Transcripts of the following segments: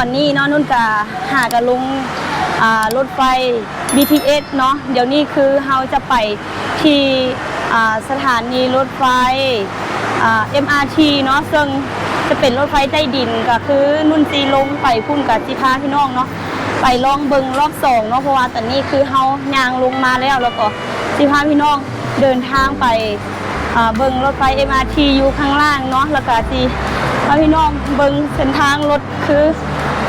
อนนี้เนาะนุ่นกะหากะลุงรถไฟ BTS เนาะเดี๋ยวนี้คือเราจะไปที่สถานีรถไฟ MRT เนาะซึ่งจะเป็นรถไฟใต้ดินก็คือนุ่นตีลงไปพุ่นกับจิพาพี่น้องเนาะไปลองเบิงรอบสองเนาะเพราะว่าตอนนี้คือเฮายางลงมาแล้วแล้วก็จิพาพี่น้องเดินทางไปเบิงรถไฟ MRT อยู่ข้างล่างเนาะแล้วก็ที่พาพี่น้องเบิงเส้นทางรถคือ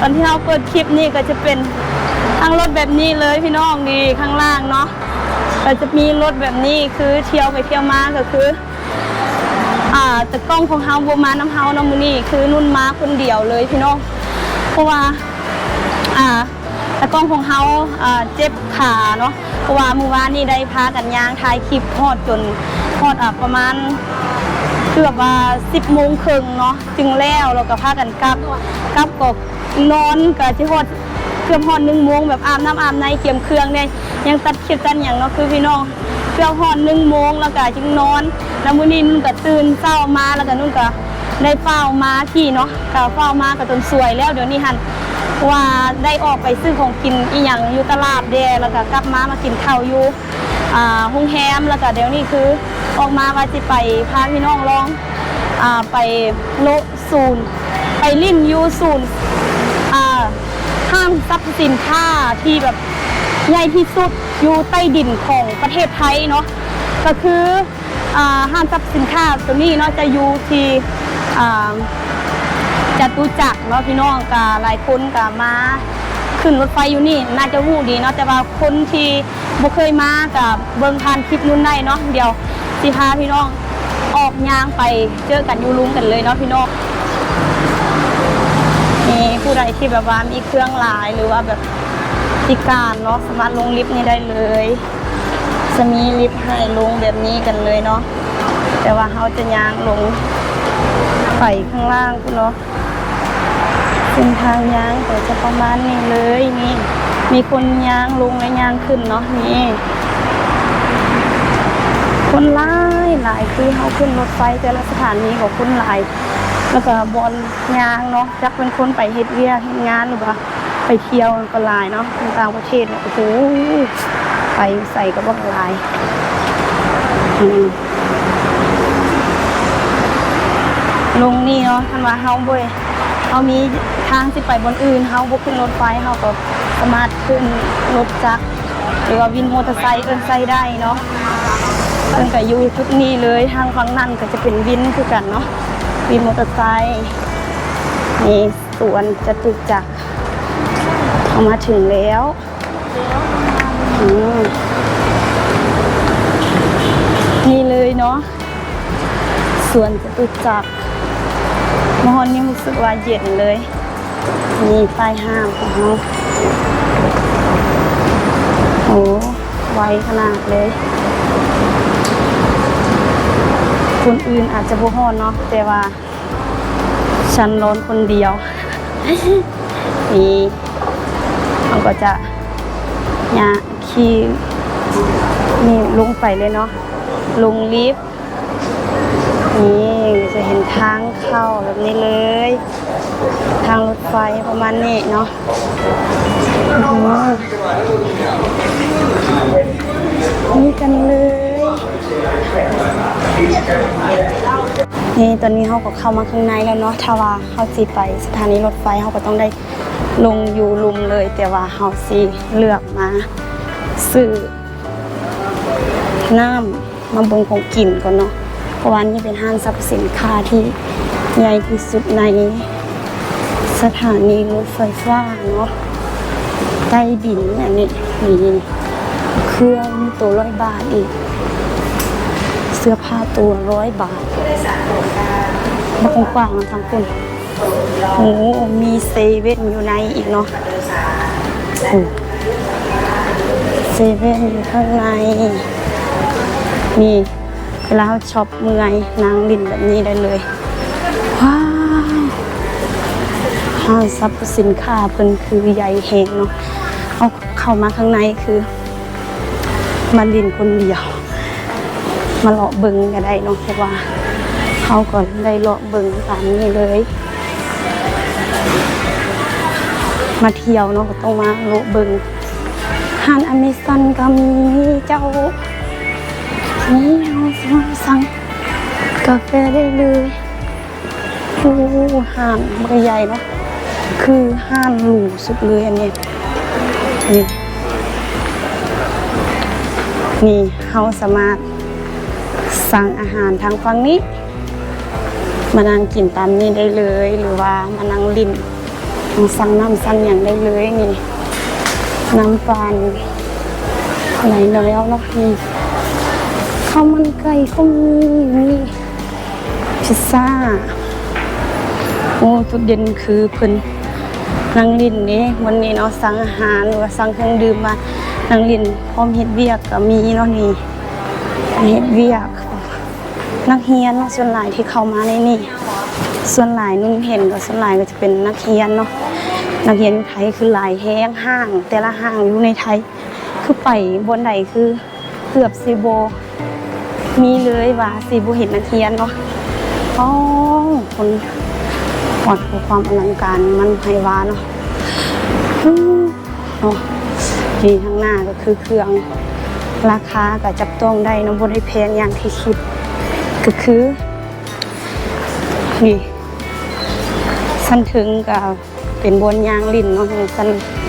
ตอนที่เราเปิดคลิปนี่ก็จะเป็นทางรถแบบนี้เลยพี่น้องดีข้างล่างเนาะก็จะมีรถแบบนี้คือเที่ยวไปเที่ยวมาก็คือ อ่าแต่กล้องของเฮาบมาน้ำเฮานาะมื้อนี้คือนุ่นมาคนเดียวเลยพี่น้อง เพราะว่า อ่าแต่กล้องของเฮาอ่าเจ็บขาเนาะเพราะว่าเมื่อวานนี่ได้พากันยางถ่ายคลิปฮอดจนฮอดอะประมาณเกือบว่า10โมงครึ่งเนาะจึงแล้วเราก็พากันกลับกลับก็ นอนก็สิฮอดเกือบฮอด1โมงแบบอาบน้ำอาบในเตรียมเครื่องเนี่ยยังตัดคลิปตันหยังเนาะคือพี่น้องเกือบฮอด1โมงแล้วก็จึงนอนแล้วมื้อนี้นุ่นก็ตื่นเช้ามาแล้วก็นุ่นก็ได้เฝ้ามาที่เนาะก็เฝ้ามาก็จนสวยแล้วเดี๋ยวนี้หันว่าได้ออกไปซื้อของกินอีหยังอยู่ตลาดแดแล้วก็กลับมามากินข้าวอยู่อ่าโรงแรมแล้วก็เดี๋ยวนี้คือออกมาว่าจะไปพาพี่น้องลองอ่าไปโลศูนย์ไปลิ้นยูศูนย์ ห้างทรัพย์สินค้าที่แบบใหญ่ที่สุดอยู่ใต้ดินของประเทศไทยเนาะก็คืออห้างทรัพย์สินค้าตัวนี้เนาะจะอยู่ที่อ่าจตุจักรเนาะพี่น้องกับหลายคนกับมาขึ้นรถไฟอยู่นี่น่าจะหู้ดีเนาะแต่ว่าคนที่บ่เคยมากับเบิ่งผ่านคลิปนุ่นได้เนาะเดี๋ยวสิพาพี่น้องออกยางไปเจอกันอยู่ลุมกันเลยเนาะพี่น้อง ผู้ใดที่แบบว่ามีเครื่องลายหรือว่าแบบพิการเนาะสามารถลงลิฟต์นี้ได้เลยจะมีลิฟต์ให้ลงแบบนี้กันเลยเนาะแต่ว่าเขาจะยางลงไปข้างล่างคุณเนาะเส้นทางยางก็จะประมาณนี้เลยนี่มีคนยางลงและยางขึ้นเนาะนี่คนหลายหลายคือเขาขึ้นรถไฟแต่ละสถานีของคนหลาย แล้วก็บอลยางเนาะจักเป็นคนไปเฮ็ดเวียกเฮ็ดงานหรือว่าไปเที่ยวก็หลายเนาะในต่างประเทศโอ้โหไปใส่ก็บอกหลายลงนี่เนาะคันว่าเฮาบ่ได้เฮามีทางสิไปบนอื่นเฮาบ่ขึ้นรถไฟเฮาก็สามารถขึ้นรถจักรหรือว่าวินมอเตอร์ไซค์เอิ้นไซได้เนาะเพิ่นก็อยู่ทุกนี้เลยทางฝั่งนั้นก็จะเป็นวินคือกันเนาะ วินมอเตอร์ไซค์นี่สวนจตุจักรเข้ามาถึงแล้วมนี่เลยเนาะสวนจตุจักรมอฮอนนี่รู้สึกว่าเย็นเลย มีป้ายห้ามของเขาโอ้ไวขนาดเลย คนอื่นอาจจะบ่ฮอนเนาะแต่ว่า ฉันร้อนคนเดียว นี่เขาก็จะเนี่ยขี่นี่ลงไปเลยเนาะลงลิฟต์นี่จะเห็นทางเข้าแบบนี้เลย ทางรถไฟประมาณนี้เนาะมนี่กันเลย นี่ตอนนี้เขาก็เข้ามาข้างในแล้วเนาะถ้าว่าเขาสิไปสถานีรถไฟเขาก็ต้องได้ลงอยู่ลุมเลย แต่ว่าเขาสิเลือกมาซื้อน้ำมาเบงของกินก่อนเนาะเพราะว่านี่เป็นห้างสรรพสินค้าที่ใหญ่ที่สุดในสถานีรถไฟฟ้าเนาะใต้ดินอันนี้มีเครื่องตัวร้อยบาทอีก เสื้อผ้าตัวร้อยบาทมากว้างทั้งคนโอ้มีเซเว่นอยู่ในอีกเนาะเซเว่นอยู่ข้างในนี่เวลาเขาช็อปเมื่อยนางลินแบบนี้ได้เลย ว้าวห้างสรรพสินค้าเพิ่นคือใหญ่แหงเนาะเอาเข้ามาข้างในคือมาลินคนเดียว มาเลาะเบิงก็ได้เนาะเพราะว่าเขาก็ได้เลาะเบิงตามนี้เลย มาเที่ยวเนาะก็ต้องมาโลเบิงหานอเมซอนก็มีเจ้านี่เราสามารถสั่งกาแฟได้เลยโอ้ห้างเบใหญ่เนาะคือห้างหรูสุดเลยอันนี้นี่นี่เขาสามารถ สั่งอาหารทางฝั่งนี้ มานั่งกินตามนี้ได้เลย หรือว่ามานั่งลินสั่งน้ำสั่งอย่างได้เลยนี่น้ำปานไหลแล้วเนาะนี่ข้าวมันไก่ก็มีมีพิซซ่าโอ้จุดเด่นคือเพิ่นนั่งลินนี่วันนี้เนาะสั่งอาหารหรือว่าสั่งเครื่องดื่มมานั่งลินพร้อมเฮ็ดเวียกก็มีเนาะนี่เฮ็ดเวียก นักเรียนเนาะส่วนหลายที่เข้ามาในนี่ ส่วนหลายนุ่นเห็นก็ส่วนหลายก็จะเป็นนักเรียนเนาะนักเรียนอยู่ไทยคือหลายแห้งห้าง แต่ละห้างอยู่ในไทย คือไปบนใดคือเกือบซีโบ มีเลยว่าสีโบเห็นนักเรียนเนาะอ๋อคนปอดความอลังการมันไพวาเนาะอืมเนาะนี่ข้างหน้าก็คือเครื่องราคาก็จับต้องได้เน้องบนได้แพงอย่างที่คิด ก็คือ นี่สั้นถึงกับเป็นบนยางลิ่นเนาะสั้น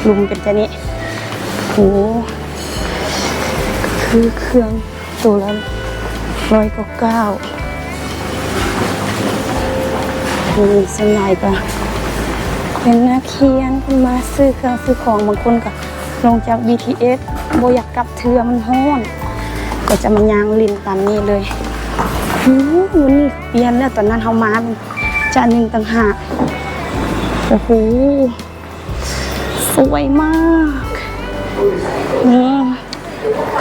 ลุมเป็นจะนี้โอ้คือเครื่องตัวละร้อยก้าเก้ามีสวนใหญ่ก็เป็นนักเขียนเป็นมาซื้อเครื่องซื้อของบางคนก็ลงจาก BTS โบอยากกลับเทือมันห้อน ก็จะมายางลินตามนี้เลย โอ้โหนี่เปลี่ยนแล้วตอนนั้นเขามาเป็นจานหนึ่งต่างหากโอ้โหสวยมากนี่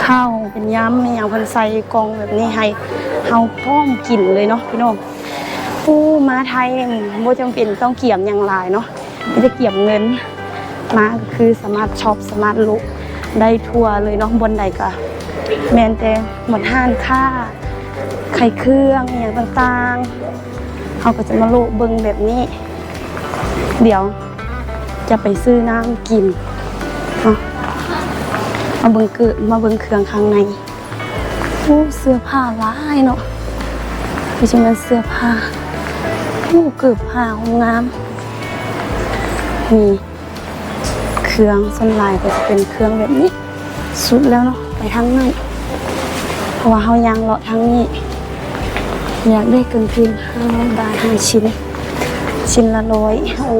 ข้าวเป็นย้ำอย่างพันใส่กองแบบนี้ให้เฮาพร้อมกินเลยเนาะพี่น้องผู้มาไทยโบจำเป็นต้องเกี่ยมอย่างหลายเนาะไม่ได้เกี่ยมเงินมาคือสามารถช็อปสามารถลุกได้ทั่วเลยเนาะบนใดก็แมนแต่หมดห้านค่า ไข่เครื่องอย่างต่างๆเขาก็จะมาโลกเบิงแบบนี้ เดี๋ยวจะไปซื้อน้ำกินเนาะมาเบิงเกิดมาเบิงเครื่องข้างในโอ้เสื้อผ้าลายเนาะไม่ใช่มันเสื้อผ้าโอ้เกือบผ้าของงามมีเครื่องส่วนลายก็จะเป็นเครื่องแบบนี้ สุดแล้วเนาะไปทางนั้นเพราะว่าเขายังเลาะทางนี้ อยากได้กางเกงห้าบาทห้าชิ้น ชิ้นละร้อยโอ้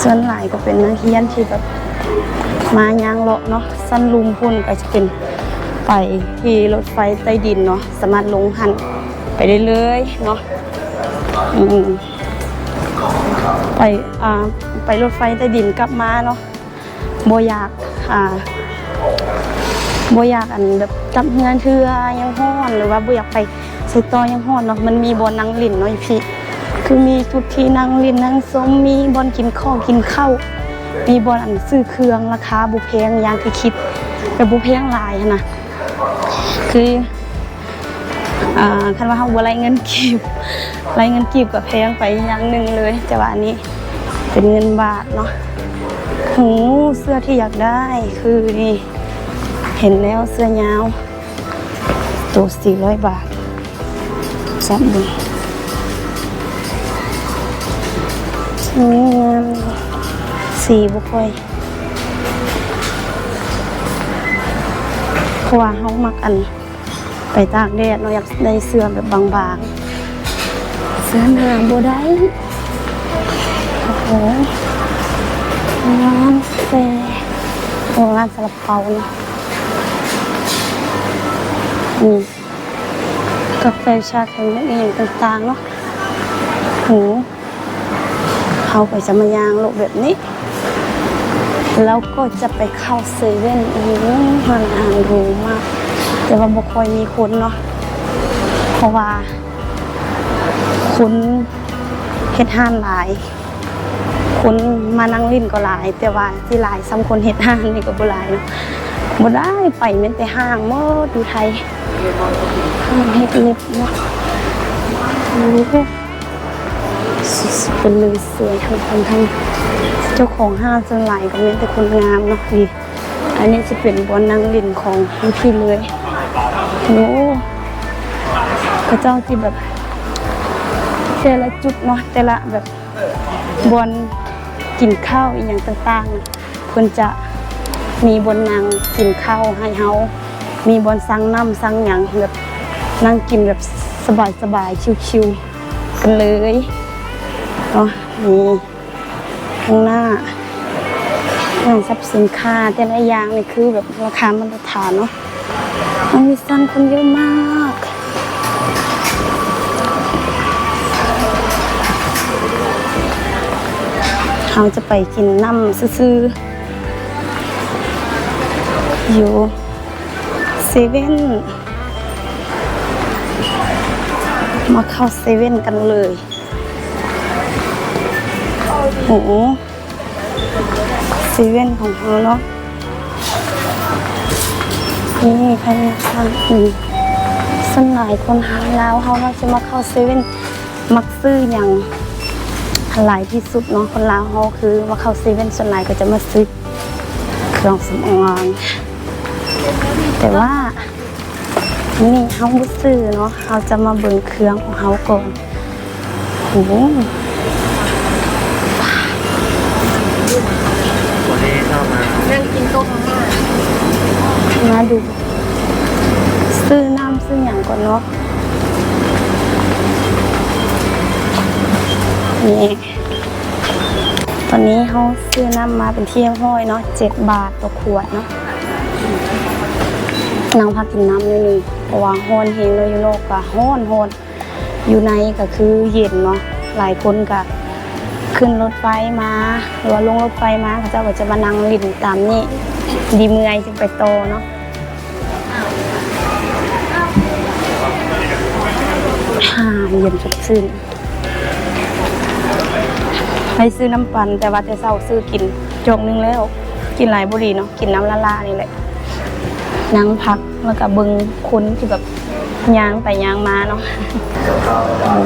ส่วนหลายก็เป็นนักเรียนที่แบบมายางเลาะเนาะสั้นลุมพุ่นก็จะเป็นไปที่รถไฟใต้ดินเนาะสามารถลงหันไปได้เลยเนาะไปอ่าไปรถไฟใต้ดินกลับมาเนาะโบอยากอ่า บอยากอันแบบจับเงินเทือยังห้อนหรือว่าโบอยากไปใส่ต่อยังห้อนเนาะมันมีบอลนั่งลินเนาะอีพี่ คือมีทุกที่นั่งลินนั่งส้มมีบอลกินข้าวกินข้าวมีบอลอันซื้อเครื่องราคาบุแพงอย่างที่คิดแต่บุแพงหลายนะคืออ่าคันว่าเขาบ่ไรเงินกีบไรเงินกีบกับแพงไปอย่างหนึ่งเลยแต่ว่าอันนี้เป็นเงินบาทเนาะหูเสื้อที่อยากได้คือนี่ เห็นแล้วเสื้อยาว ตัว400บาทจับดูนี่งามสีบุค่อยเพราะว่าเขามักอัน ไปตากแดดเราอยากได้เสื้อแบบบางๆ เสื้อหนาโบได้โอ้โหร้านแฟโอ้ร้านสลับเปาเนะ กาแฟชาไข่มุกอย่างต่างๆเนาะโหเขาไปจะมายางโลกแบบนี้ แล้วก็จะไปเข้าเซเว่นอืมมันอ่านดูมาก แต่ว่าบ่ค่อยมีคนเนาะเพราะว่าคนเฮ็ดห้านหลาย คนมานั่งลิ้นก็หลาย แต่ว่าที่หลายซ้ำคนเฮ็ดห้านนี่ก็บ่หลายเนาะบ่ได้ไปแม้แต่ห้างหมดอยู่ไทย เฮ็ดเล็บนะโอ้โหเป็นเลยสวยทั้งคนทั้งเจ้าของห้างส่วนหลายก็มีแต่คนงามเนาะนี่อันนี้จะเป็นบอนนั่งล่นของพี่เลยโอ้พระเจ้าที่แบบแต่ละจุดเนาะแต่ละแบบบอนกินข้าวอีกอย่างต่างๆคนจะมีบนนางกินข้าวให้เฮา มีบอนสั่งน้ำสั่งหยังแบบนั่งกินแบบสบายๆชิวๆกันเลยเนาะนี่ข้างหน้างานทรัพย์สินค้าแต่ละอย่างนี่คือแบบราคามาตรฐานเนาะมันมีซันคนเยอะมากเราจะไปกินน้ำซื้อๆอยู่ เซเว่นมาเข้าเซเว่นกันเลย โอ้โหเซเว่นของเขาเนาะนี่ใครมีทางอื่นส่วนหลายคนหาแล้วเขาเราจะมาเข้าเซเว่นมักซื้ออย่างหลายที่สุดเนาะคนลาวเขาคือมาเข้าเซเว่นส่วนหลายก็จะมาซื้อเครื่องสำอาง แต่ว่านี่เขาไม่ซื้อเนาะเขาจะมาเบิ่งเครื่องของเขาก่อนโอ้โหวันนี้เข้ามานั่งกินโต๊ะมาม่ามาดู ซื้อน้ำซื้ออย่างก่อนเนาะนี่ตอนนี้เขาซื้อน้ำมาเป็นที่ห้อยเนาะเจ็ดบาทต่อขวดเนาะ นางพักกินน้ำนิดนึงเพราะว่าฮ้อนเฮงเลยอยู่นอกก็ฮ้อนฮ้อนอยู่ในก็คือเย็นเนาะหลายคนก็ขึ้นรถไฟมาหรือว่าลงรถไฟมาเขาเจ้าก็จะมานั่งลิ่นตามนี่ดีเมื่อยจึงไปโตเนาะฮ่าเย็นสดชื่นไปซื้อน้ำปั่นแต่ว่าแต่เช้าซื้อกินจกนึงแล้ว กินหลายบุหรีเนาะกินน้ำละลานี่แหละ นั่งพักแล้วก็เบิงคุ้นที่แบบยางไปยางมาเนาะโอ้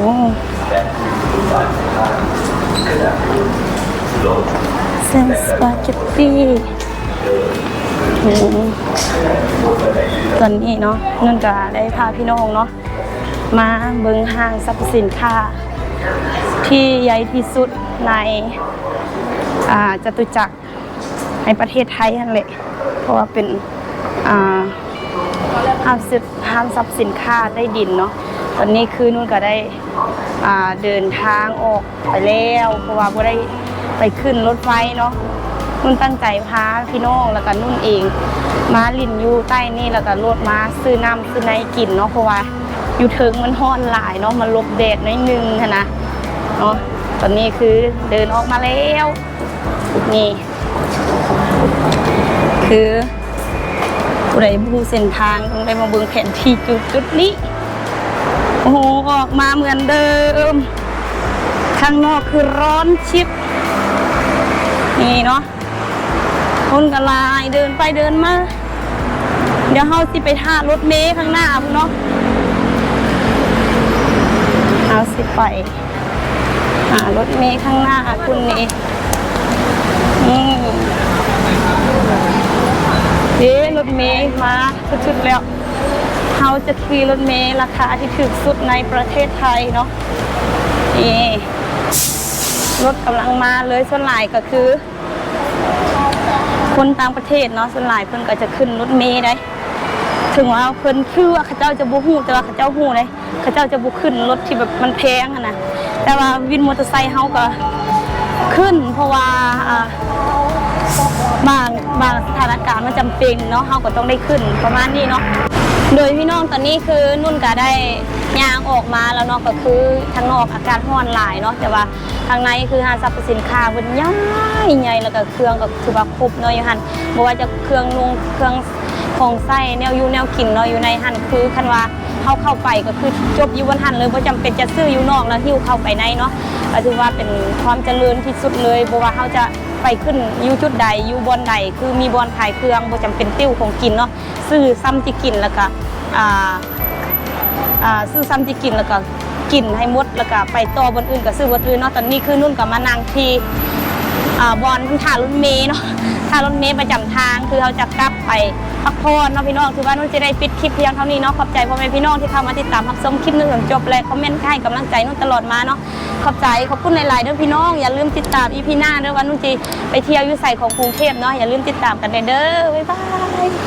เส้นสปาเกตตี้ตอนนี้เนาะนุ่นก็ได้พาพี่น้องเนาะมาเบิงห้างสรรพสินค้า ที่ใหญ่ที่สุดในอ่าจตุจักรในประเทศไทยนั่นแหละเพราะว่าเป็น อ่าห้างสิห้างทรัพย์สินค้าได้ดินเนาะตอนนี้คือนุ่นก็ได้อ่าเดินทางออกไปแล้วเพราะว่าบ่ได้ไปขึ้นรถไฟเนาะนุ่นตั้งใจพาพี่น้องแล้วก็นุ่นเอง มาลินอยู่ใต้นี่แล้วก็รถมาซื้อน้ำซื้อในกินเนาะเพราะว่าอยู่เทิงมันห้อนหลายเนาะมันลบแดดน้อยนึงนะเนาะตอนนี้คือเดินออกมาแล้วนี่คือ ผู้ใดผู้เส้นทางต้องได้มาเบิ่งแผนที่จุดจุดนี้ โอ้โห ออกมาเหมือนเดิม ข้างนอกคือร้อนชิบ นี่เนาะคนกระลายเดินไปเดินมา เดี๋ยวเฮาสิไปท่ารถเมล์ข้างหน้าพุ่นเนาะเอาสิไปหารถเมล์ข้างหน้าคุณนี่อืม เด้รถเมล์มาชุดๆแล้วเขาจะขี่รถเมล์ราคาที่ถูกสุดในประเทศไทยเนาะนี่รถกำลังมาเลยส่วนหลายก็คือ คนต่างประเทศเนาะส่วนหลายเพิ่นก็จะขึ้นรถเมล์ได้ถึงว่าเพิ่นคือว่าเขาเจ้าจะบ่ฮู้แต่ว่าเขาเจ้าฮู้เลยเขาเจ้าจะบ่ขึ้นรถที่แบบมันแพงอะนะแต่ว่าวินมอเตอร์ไซค์เฮาก็ขึ้น เพราะว่า บางบางสถานการณ์มันจำเป็นเนาะเฮาก็ต้องได้ขึ้นประมาณนี้เนาะโดยพี่น้องตอนนี้คือนุ่นก็ได้ยางออกมาแล้วเนาะก็คือทางนอกอากาศร้อนหลายเนาะแต่ว่าทางในคือห้างสรรพสินค้าเพิ่นใหญ่ใหญ่แล้วก็เครื่องก็คือว่าครบเนาะอยู่หั่นบ่ว่าจะเครื่องนุ่งเครื่องของไส้แนวอยูแนวกินเนาะอยู่ในหันคือคันว่าเข้าเข้าไปก็คือจบอยู่บนหันเลยเพราะจำเป็นจะซื้ออยู่นอกแล้วหิ้วเข้าไปในเนาะก็ถือว่าเป็นความเจริญที่สุดเลยเพราะว่าเขาจะ ไปขึ้นยู่จุดใดยูบอลใดคือมีบอลขายเครื่องบ่จำเป็นติ้วของกินเนาะซื้อซ้ำที่กินแล้วก็อ่าอ่าซื้อซ้ำที่กินแล้วก็กินให้หมดแล้วก็ไปต่อบนอื่นก็ซื้อบนอื่นเนาะตอนนี้คือนุ่นก็มานั่งที่อ่าบอลท่ารุ่นเมล์เนาะ ค่ารถเมล์ประจำทาง คือเขาจะกลับไปพักผ่อนเนาะพี่น้องคือว่านุ่นจะได้ปิดคลิปเพียงเท่านี้เนาะขอบใจพ่อแม่พี่น้องที่เข้ามาติดตามรับชมคลิปนึงจนจบและคอมเมนต์ให้กำลังใจนุ่นตลอดมาเนาะขอบใจขอบคุณหลายๆเด้อพี่น้อง อย่าลืมติดตามอีพีหน้าเด้อว่านุ่นจีไปเที่ยวยุใส่ของกรุงเทพเนาะอย่าลืมติดตามกันเด้อบ๊ายบาย